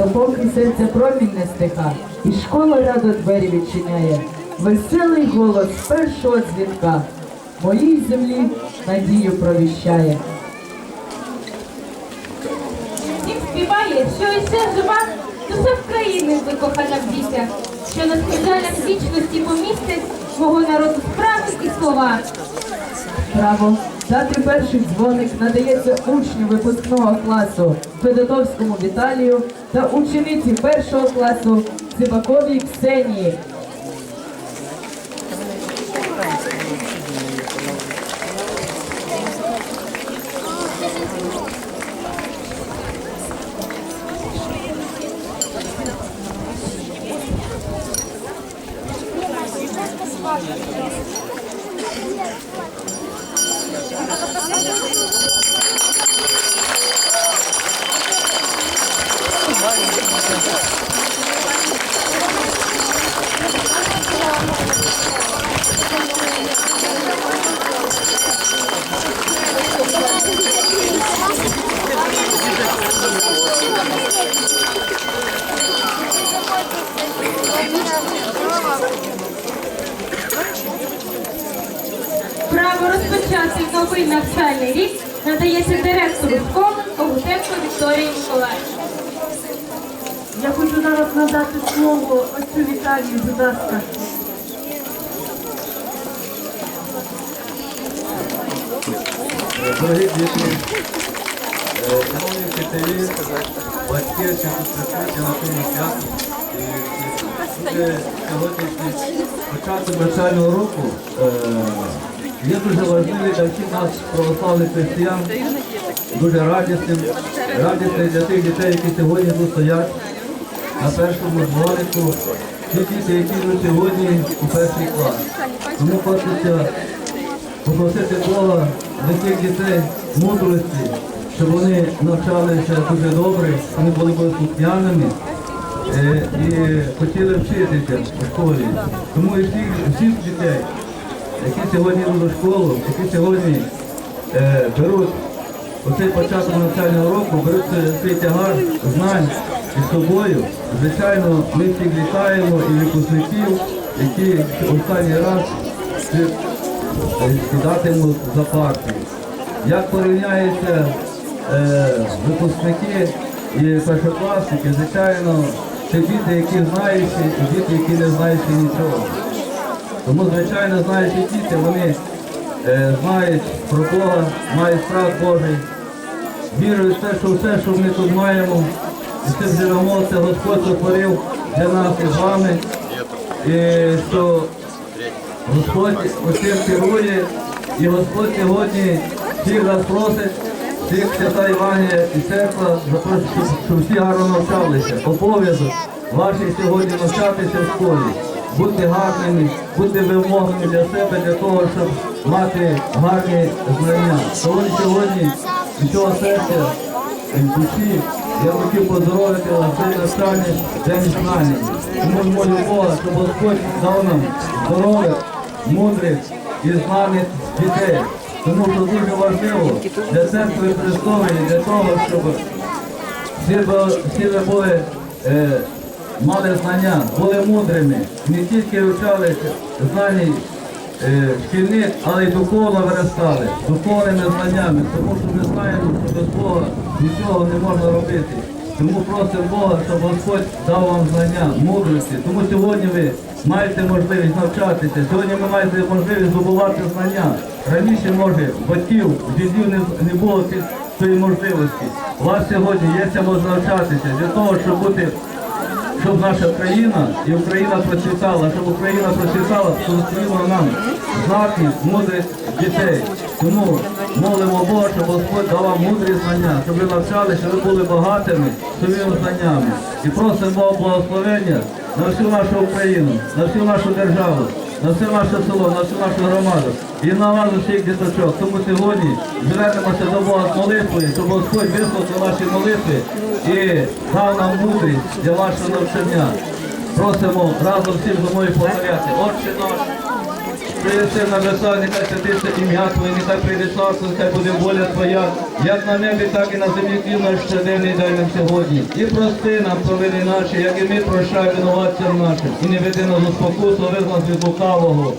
Допоки серця промінь не стиха, і школа рядо двері відчиняє. Веселий голос першого дзвінка моїй землі надію провіщає. Він співає, що іще жива душа України викохана в дітях, що на скрижалях вічності помістить мого народу справи і слова. Право дати перший дзвоник надається учню випускного класу Федотовському Віталію та учениці першого класу Цибаковій Ксенії. 知らない。Право розпочати новий навчальний рік надається директору школи Когутенко Вікторії Миколаївні. Я хочу зараз надати слово отцю Віталію, будь ласка. Дорогі діти, е, шановні вчителі, батьки, що присутні на цьому святу. І сьогоднішній початок навчального року е, є дуже важливий для всіх нас православних християн, дуже радісним, радісним для тих дітей, які сьогодні тут стоять на першому дзвонику. Ті діти, які йдуть сьогодні у перший клас. Тому хочеться попросити Бога для цих дітей мудрості, щоб вони навчалися дуже добре, вони були слухняними е, і хотіли вчитися у школі. Тому і всіх, всіх дітей, які сьогодні йдуть до школи, які сьогодні е, беруть оцей початок навчального року, беруть цей- тягар знань із собою. Звичайно, ми всіх вітаємо і випускників, які останній раз сідатимуть за партію. Як порівняється е, випускники і першокласники, звичайно, це діти, які знаючі, і діти, які не знають нічого. Тому, звичайно, знаючі діти, вони е, знають про Бога, мають страх Божий, вірують в те, що все, що ми тут маємо, і цим живемо, це Господь сотворив для нас і з вами. І що Господь усім керує, і Господь сьогодні всіх нас просить, всіх свята Іванія і церква, запросить, щоб, всі гарно навчалися. Обов'язок ваший сьогодні навчатися в школі, бути гарними, бути вимогами для себе, для того, щоб мати гарні знання. Сьогодні сьогодні від цього серця душі я хотів поздоровити вас цей навчальний день знання. Тому молю Бога, щоб Господь дав нам здоров'я, мудрих і знаних дітей. Тому що дуже важливо для церкви Христової, для того, щоб всі ви були, е, мали знання, були мудрими, не тільки вивчали знані е, шкільних, але й духовно виростали, духовними знаннями, тому що ми знаємо, що без Бога нічого не можна робити. Тому просимо Бога, щоб Господь дав вам знання, мудрості. Тому сьогодні ви маєте можливість навчатися. Сьогодні ви маєте можливість здобувати знання. Раніше, може, батьків, дідів не, не було ці- цієї можливості. У вас сьогодні є можливість навчатися для того, щоб бути щоб наша країна і Україна процвітала, щоб Україна процвітала, потрібно нам знатних, мудрих дітей. Тому молимо Бога, щоб Господь дав вам мудрі знання, щоб ви навчали, щоб ви були багатими своїми знаннями. І просимо Бога благословення на всю нашу Україну, на всю нашу державу, на все наше село, на всю нашу громаду і на вас усіх діточок. Тому сьогодні звернемося до Бога з молитвою, щоб Господь вислухав наші молитви і дав нам мудрість для вашого навчання. Просимо разом всім зі мною повторяти. Отче наш, єси на небесах, нехай святиться ім'я Твоє, нехай прийде царство, нехай буде воля Твоя, як на небі, так і на землі хліб наш щоденний дай нам сьогодні. І прости нам провини наші, як і ми прощаємо винуватцям нашим. І не веди нас у спокусу, виз нас від лукавого.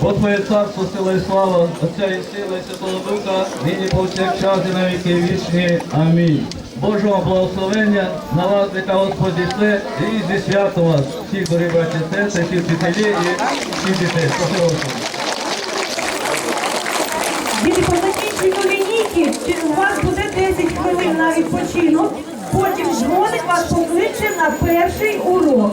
Бо Твоє царство, сила і слава, Отця і сила, і Святого Духа, нині повсякчас і на віки вічні. Амінь. Божого благословення на вас, яка Господь ішле, і зі свято вас, всіх дорогі браті сестри, всіх вчителі і всіх дітей. Спасибо. Діти, по закінченню лінійки у вас буде 10 хвилин на відпочинок, потім дзвоник вас покличе на перший урок.